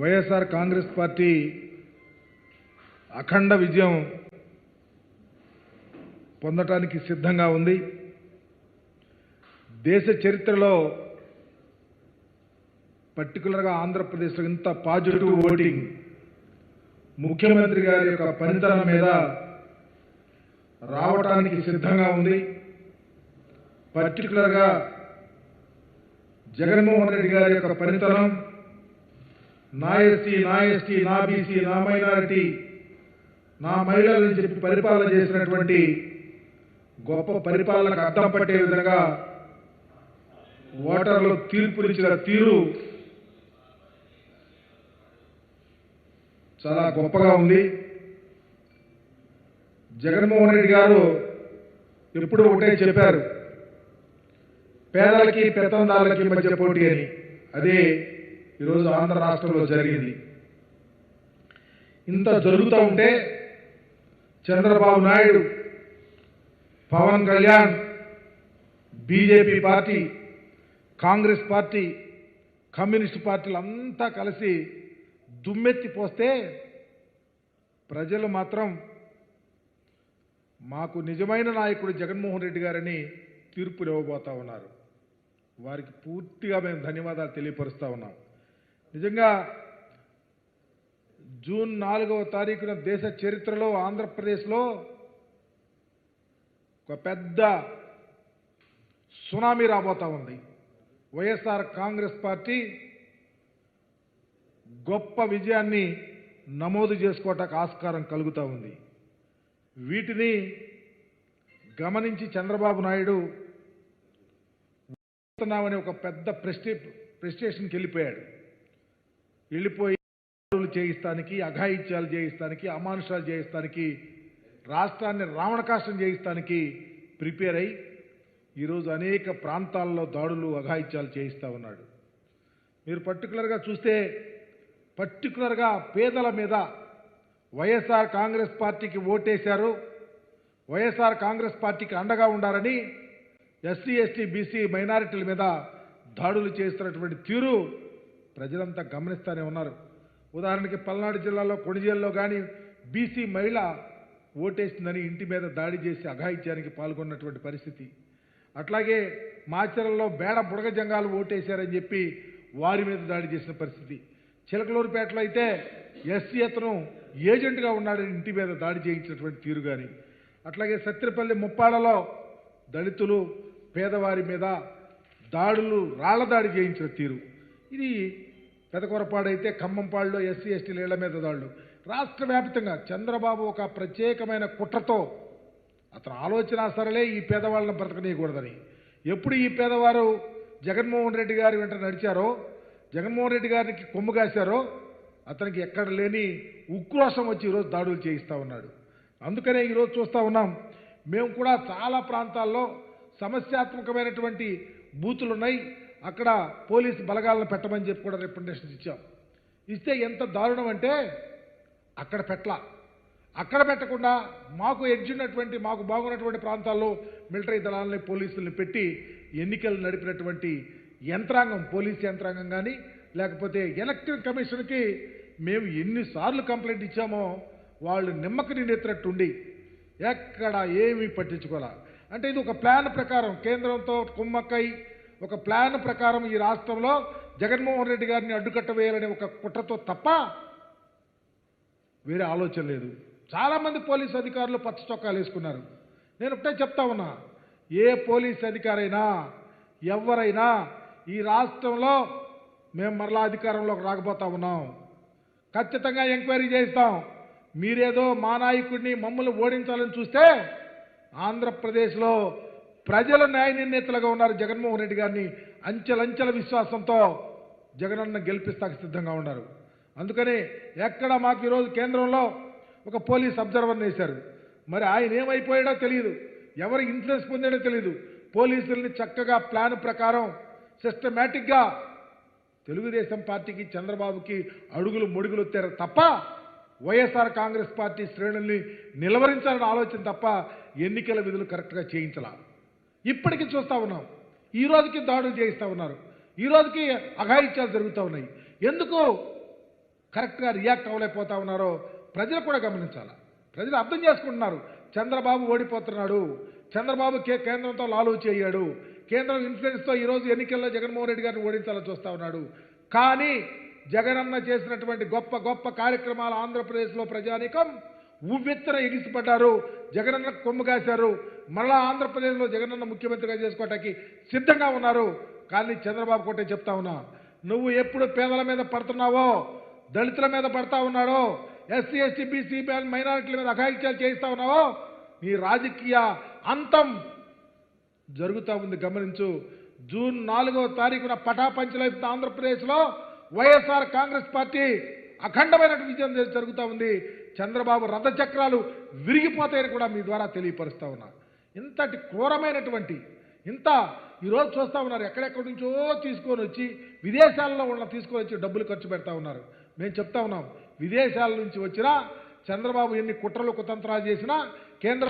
YSR Congress party అఖండ విజయం పొందటానికి సిద్ధంగా ఉంది. దేశ చరిత్రలో పర్టికులర్గా ఆంధ్రప్రదేశ్లో ఇంత పాజిటివ్ ఓటింగ్. ముఖ్యమంత్రి గారి యొక్క పనితనం మీద రావటానికి సిద్ధంగా ఉంది. పర్టికులర్గా జగన్మోహన్ రెడ్డి గారి యొక్క పనితనం నా ఎస్టీ నా ఎస్టీ నా బీసీ నా మైనారిటీ నా మహిళలని చెప్పి పరిపాలన చేసినటువంటి గొప్ప పరిపాలనకు అర్థం పట్టే విధంగా ఓటర్లు తీర్పునిచ్చిన తీరు చాలా గొప్పగా ఉంది. జగన్మోహన్ రెడ్డి గారు ఎప్పుడు ఒకటే చెప్పారు పేదలకి పెత్తందారులకి మధ్య పోటీ అని. అదే ఈరోజు ఆంధ్ర రాష్ట్రంలో జరిగింది. ఇంత జరుగుతూ ఉంటే Chandrababu Naidu Pawan Kalyan BJP party Congress party communist పార్టీలు అంతా కలిసి దుమ్మెత్తి పోస్తే ప్రజలు మాత్రం మాకు నిజమైన నాయకుడు జగన్మోహన్ రెడ్డి గారని తీర్పులు ఇవ్వబోతా ఉన్నారు. వారికి పూర్తిగా మేము ధన్యవాదాలు తెలియపరుస్తూ ఉన్నాం. నిజంగా జూన్ నాలుగవ తారీఖున దేశ చరిత్రలో ఆంధ్రప్రదేశ్లో ఒక పెద్ద సునామీ రాబోతా ఉంది. వైఎస్ఆర్ కాంగ్రెస్ పార్టీ గొప్ప విజయాన్ని నమోదు చేసుకోవటానికి ఆస్కారం కలుగుతూ ఉంది. వీటిని గమనించి చంద్రబాబు నాయుడు అనే ఒక పెద్ద ప్రెస్టే ప్రెస్టేషన్కి వెళ్ళిపోయాడు. వెళ్ళిపోయి దాడులు చేయిస్తానికి అఘాయిత్యాలు చేయిస్తానికి అమానుషాలు చేయిస్తానికి రాష్ట్రాన్ని రావణకాష్టం చేయిస్తానికి ప్రిపేర్ అయి ఈరోజు అనేక ప్రాంతాల్లో దాడులు అఘాయిత్యాలు చేయిస్తూ ఉన్నాడు. మీరు పర్టికులర్గా చూస్తే పర్టికులర్గా పేదల మీద వైఎస్ఆర్ కాంగ్రెస్ పార్టీకి ఓటేశారు వైఎస్ఆర్ కాంగ్రెస్ పార్టీకి అండగా ఉండాలని ఎస్సీ ఎస్టీ బీసీ మైనారిటీల మీద దాడులు చేస్తున్నటువంటి తీరు ప్రజలంతా గమనిస్తూనే ఉన్నారు. ఉదాహరణకి పల్నాడు జిల్లాలో కొణిజేల్లో కానీ బీసీ మహిళ ఓటేసిందని ఇంటి మీద దాడి చేసి అఘాయిత్యానికి పాల్గొన్నటువంటి పరిస్థితి. అట్లాగే మాచర్లలో బేడ బుడగ జంగాలు ఓటేశారని చెప్పి వారి మీద దాడి చేసిన పరిస్థితి. చిలకలూరుపేటలో అయితే ఎస్సీ అతను ఏజెంట్గా ఉన్నాడని ఇంటి మీద దాడి చేయించినటువంటి తీరు కానీ అట్లాగే సత్తిపల్లి ముప్పాడలో దళితులు పేదవారి మీద దాడులు రాళ్ళ దాడి చేయించిన తీరు. ఇది పెదకొరపాడైతే ఖమ్మంపాడులో ఎస్సీ ఎస్టీ ఇళ్ళ మీద దాడులు రాష్ట్ర వ్యాప్తంగా చంద్రబాబు ఒక ప్రత్యేకమైన కుట్రతో అతను ఆలోచన సరలే ఈ పేదవాళ్ళని బ్రతకనీయకూడదని. ఎప్పుడు ఈ పేదవారు జగన్మోహన్ రెడ్డి గారి వెంట నడిచారో జగన్మోహన్ రెడ్డి గారికి కొమ్ము కాశారో అతనికి ఎక్కడ లేని ఉక్రోషం వచ్చి ఈరోజు దాడులు చేయిస్తూ ఉన్నాడు. అందుకనే ఈరోజు చూస్తూ ఉన్నాం మేము కూడా చాలా ప్రాంతాల్లో సమస్యాత్మకమైనటువంటి బూతులు ఉన్నాయి అక్కడ పోలీసు బలగాలను పెట్టమని చెప్పి కూడా రికమెండేషన్స్ ఇచ్చాం. ఇస్తే ఎంత దారుణం అంటే అక్కడ పెట్టల. అక్కడ పెట్టకుండా మాకు ఎడ్జినటువంటి మాకు బాగున్నటువంటి ప్రాంతాల్లో మిలిటరీ దళాలని పోలీసుల్ని పెట్టి ఎన్నికలు నడిపినటువంటి యంత్రాంగం పోలీస్ యంత్రాంగం కానీ లేకపోతే ఎలక్షన్ కమిషన్కి మేము ఎన్నిసార్లు కంప్లైంట్ ఇచ్చామో వాళ్ళు నిమ్మక నిండెత్తినట్టుండి ఎక్కడ ఏమీ పట్టించుకోలే. అంటే ఇది ఒక ప్లాన్ ప్రకారం కేంద్రంతో కుమ్మక్కై ఒక ప్లాన్ ప్రకారం ఈ రాష్ట్రంలో జగన్మోహన్ రెడ్డి గారిని అడ్డుకట్ట వేయాలనే ఒక కుట్రతో తప్ప వేరే ఆలోచన లేదు. చాలామంది పోలీస్ అధికారులు పచ్చ చొక్కాలు వేసుకున్నారు. నేను ఒకటే చెప్తా ఉన్నా ఏ పోలీస్ అధికారైనా ఎవరైనా ఈ రాష్ట్రంలో మేము మరలా అధికారంలోకి రాకపోతా ఉన్నాం. ఖచ్చితంగా ఎంక్వైరీ చేస్తాం. మీరేదో మా నాయకుడిని మమ్మల్ని ఓడించాలని చూస్తే ఆంధ్రప్రదేశ్లో ప్రజలు న్యాయ నిర్ణేతలుగా ఉన్నారు జగన్మోహన్ రెడ్డి గారిని అంచెలంచెల విశ్వాసంతో జగనన్న గెలిపిస్తాకి సిద్ధంగా ఉన్నారు. అందుకని ఎక్కడ మాకు ఈరోజు కేంద్రంలో ఒక పోలీస్ అబ్జర్వర్ని వేశారు. మరి ఆయన ఏమైపోయాడో తెలియదు ఎవరు ఇన్ఫ్లుయెన్స్ పొందాడో తెలియదు పోలీసుల్ని చక్కగా ప్లాన్ ప్రకారం సిస్టమేటిక్గా తెలుగుదేశం పార్టీకి చంద్రబాబుకి అడుగులు మొడుగులు వచ్చారు తప్ప వైఎస్ఆర్ కాంగ్రెస్ పార్టీ శ్రేణుల్ని నిలవరించాలని ఆలోచన తప్ప ఎన్నికల విధులు కరెక్ట్గా చేయించాల. ఇప్పటికీ చూస్తూ ఉన్నాం. ఈ రోజుకి దాడులు చేయిస్తూ ఉన్నారు. ఈ రోజుకి అఘాయిత్యాలు జరుగుతూ ఉన్నాయి. ఎందుకు కరెక్ట్గా రియాక్ట్ అవ్వలేకపోతా ఉన్నారో ప్రజలు కూడా గమనించాలి? ప్రజలు అర్థం చేసుకుంటున్నారు. చంద్రబాబు ఓడిపోతున్నాడు. చంద్రబాబు కే కేంద్రంతో లాలు చేయాడు. కేంద్రం ఇన్ఫ్లుయెన్స్తో ఈరోజు ఎన్నికల్లో జగన్మోహన్ రెడ్డి గారిని ఓడించాలని చూస్తూ ఉన్నాడు. కానీ జగనన్న చేసినటువంటి గొప్ప గొప్ప కార్యక్రమాలు ఆంధ్రప్రదేశ్లో ప్రజానీకం ఉవ్వెత్తున ఎగిసిపడ్డారు? జగనన్న కొమ్ము కాశారు. మరలా ఆంధ్రప్రదేశ్లో జగనన్న ముఖ్యమంత్రిగా చేసుకోవటానికి సిద్ధంగా ఉన్నారు. కానీ చంద్రబాబు కొట్టే చెప్తా ఉన్నా నువ్వు ఎప్పుడు పేదల మీద పడుతున్నావో దళితుల మీద పడతా ఉన్నాడో ఎస్సీ ఎస్టీ బీసీ మైనారిటీల మీద అఘాయిత్యాలు చేయిస్తా ఉన్నావో నీ రాజకీయ అంతం జరుగుతూ ఉంది. గమనించు జూన్ నాలుగవ తారీఖున పటాపంచలైపుతున్న ఆంధ్రప్రదేశ్లో వైఎస్ఆర్ కాంగ్రెస్ పార్టీ అఖండమైన విజయం జరుగుతూ ఉంది. చంద్రబాబు రథచక్రాలు విరిగిపోతాయని కూడా మీ ద్వారా తెలియపరుస్తూ ఉన్నా. ఇంతటి క్రూరమైనటువంటి ఇంత ఈరోజు చూస్తా ఉన్నారు ఎక్కడెక్కడి నుంచో తీసుకొని వచ్చి విదేశాల్లో ఉన్న తీసుకొని వచ్చి డబ్బులు ఖర్చు పెడతా ఉన్నారు. మేము చెప్తా ఉన్నాం విదేశాల నుంచి వచ్చినా చంద్రబాబు ఎన్ని కుట్రలు కుతంత్రాలు చేసినా కేంద్ర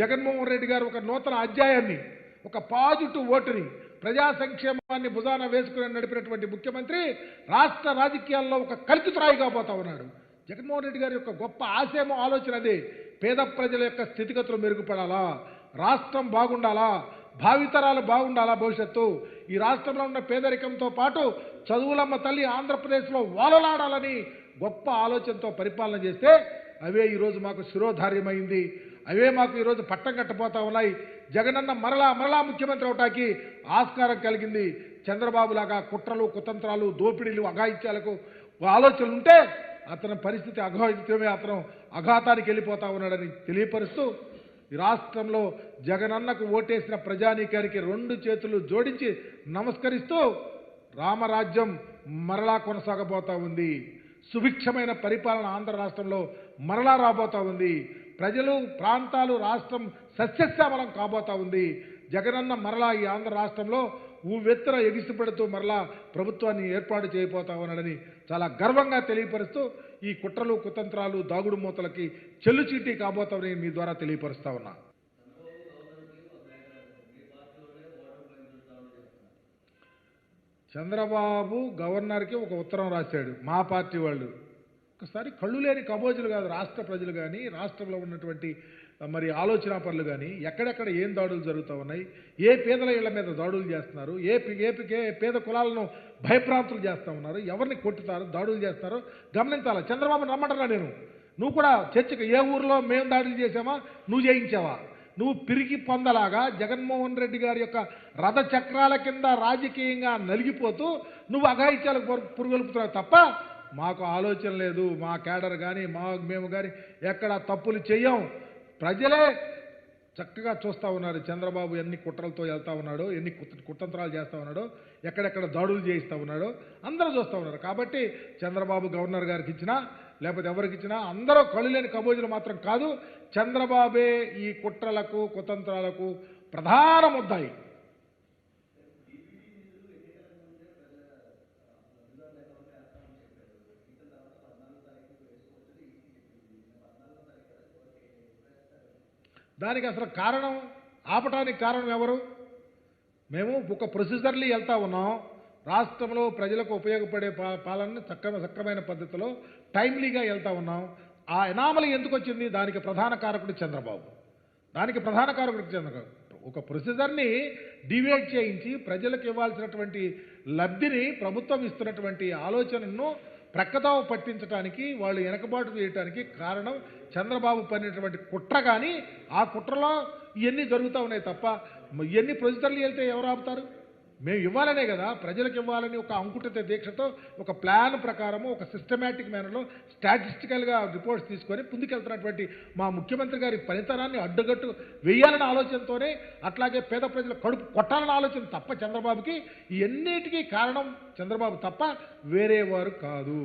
జగన్మోహన్ రెడ్డి గారు ఒక నూతన అధ్యాయాన్ని ఒక పాజిటివ్ ఓటుని ప్రజా సంక్షేమాన్ని భుజాన వేసుకుని నడిపినటువంటి ముఖ్యమంత్రి రాష్ట్ర రాజకీయాల్లో ఒక కలికితురాయిగా పోతా ఉన్నాడు. జగన్మోహన్ రెడ్డి గారి యొక్క గొప్ప ఆశయము ఆలోచన అది. పేద ప్రజల యొక్క స్థితిగతులు మెరుగుపడాలా? రాష్ట్రం బాగుండాలా? భావితరాలు బాగుండాలా భవిష్యత్తు? ఈ రాష్ట్రంలో ఉన్న పేదరికంతో పాటు చదువులమ్మ తల్లి ఆంధ్రప్రదేశ్లో వాలలాడాలని గొప్ప ఆలోచనతో పరిపాలన చేస్తే అవే ఈరోజు మాకు శిరోధార్యమైంది. అవే మాకు ఈరోజు పట్టం కట్టపోతా ఉన్నాయి. జగనన్న మరలా మరలా ముఖ్యమంత్రి అవటానికి ఆస్కారం కలిగింది. చంద్రబాబు లాగా కుట్రలు కుతంత్రాలు దోపిడీలు అఘాయిత్యాలకు ఆలోచనలు ఉంటే అతని పరిస్థితి అఘాయిత్యమే అతను అఘాతానికి వెళ్ళిపోతా ఉన్నాడని తెలియపరుస్తూ రాష్ట్రంలో జగనన్నకు ఓటేసిన ప్రజానీకానికి రెండు చేతులు జోడించి నమస్కరిస్తూ రామరాజ్యం మరలా కొనసాగబోతా ఉంది. సుభిక్షమైన పరిపాలన ఆంధ్ర రాష్ట్రంలో మరలా రాబోతా ఉంది. ప్రజలు ప్రాంతాలు రాష్ట్రం సస్యశ్యామలం కాబోతా ఉంది. జగనన్న మరలా ఈ ఆంధ్ర రాష్ట్రంలో ఊవెత్తున ఎగిసిపడుతూ మరలా ప్రభుత్వాన్ని ఏర్పాటు చేయబోతా ఉన్నాడని చాలా గర్వంగా తెలియపరుస్తూ ఈ కుట్రలు కుతంత్రాలు దాగుడు మూతలకి చెల్లుచీటీ కాబోతామని మీ ద్వారా తెలియపరుస్తా ఉన్నా. చంద్రబాబు గవర్నర్కి ఒక ఉత్తరం రాశాడు మా పార్టీ వాళ్ళు. ఒకసారి కళ్ళు లేని కబోజులు కాదు రాష్ట్ర ప్రజలు కానీ రాష్ట్రంలో ఉన్నటువంటి మరి ఆలోచన పనులు కానీ ఎక్కడెక్కడ ఏం దాడులు జరుగుతూ ఉన్నాయి ఏ పేదల ఇళ్ళ మీద దాడులు చేస్తున్నారు ఏ పి- ఏ పేద కులాలను భయప్రాంతులు చేస్తూ ఉన్నారు ఎవరిని కొట్టుతారు దాడులు చేస్తారో గమనించాలి? చంద్రబాబు రమ్మంటున్నా నేను? నువ్వు కూడా చర్చకు ఏ ఊర్లో మేము దాడులు చేసామా నువ్వు చేయించావా? నువ్వు పిరికి పొందలాగా జగన్మోహన్ రెడ్డి గారి యొక్క రథ చక్రాల కింద రాజకీయంగా నలిగిపోతూ నువ్వు అఘాయిత్యాలకు పురుగొలుపుతున్నావు తప్ప మాకు ఆలోచన లేదు. మా కేడర్ కానీ మా మేము కానీ ఎక్కడ తప్పులు చెయ్యం. ప్రజలే చక్కగా చూస్తూ ఉన్నారు. చంద్రబాబు ఎన్ని కుట్రలతో వెళ్తా ఉన్నాడో ఎన్ని కుతంత్రాలు చేస్తూ ఉన్నాడో ఎక్కడెక్కడ దాడులు చేయిస్తూ ఉన్నాడో అందరూ చూస్తూ ఉన్నారు. కాబట్టి చంద్రబాబు గవర్నర్ గారికి ఇచ్చినా లేకపోతే ఎవరికి ఇచ్చినా అందరూ కళ్ళు లేని కబోజులు మాత్రం కాదు చంద్రబాబే ఈ కుట్రలకు కుతంత్రాలకు ప్రధాన ముద్దాయి దానికి అసలు కారణం ఆపటానికి కారణం ఎవరు? మేము ఒక ప్రొసీజర్లీ వెళ్తా ఉన్నాం. రాష్ట్రంలో ప్రజలకు ఉపయోగపడే పా పాలనని సక్రమ సక్రమైన పద్ధతిలో టైమ్లీగా వెళ్తా ఉన్నాం. ఆ ఎనామలి ఎందుకు వచ్చింది? దానికి ప్రధాన కారకుడు చంద్రబాబు. దానికి ప్రధాన కారకుడు చంద్రబాబు. ఒక ప్రొసీజర్ని డివేట్ చేయించి ప్రజలకు ఇవ్వాల్సినటువంటి లబ్ధిని ప్రభుత్వం ఇస్తున్నటువంటి ఆలోచనను ప్రక్కదోవ పట్టించడానికి వాళ్ళు వెనకబాటు చేయడానికి కారణం చంద్రబాబు పడినటువంటి కుట్ర కానీ ఆ కుట్రలో ఇవన్నీ జరుగుతూ ఉన్నాయి తప్ప ఎన్ని ఇవన్నీ ప్రొసీజర్లు వెళ్తే ఎవరు ఆపుతారు? మేము ఇవ్వాలనే కదా ప్రజలకు ఇవ్వాలని ఒక అంకుటిత దీక్షతో ఒక ప్లాన్ ప్రకారము ఒక సిస్టమేటిక్ మేనర్లో స్టాటిస్టికల్గా రిపోర్ట్స్ తీసుకొని ముందుకెళ్తున్నటువంటి మా ముఖ్యమంత్రి గారి పనితనాన్ని అడ్డుగట్టు వేయాలనే ఆలోచనతోనే అట్లాగే పేద ప్రజల కడుపు కొట్టాలన్న ఆలోచన తప్ప చంద్రబాబుకి ఇవన్నిటికీ కారణం చంద్రబాబు తప్ప వేరే వారు కాదు.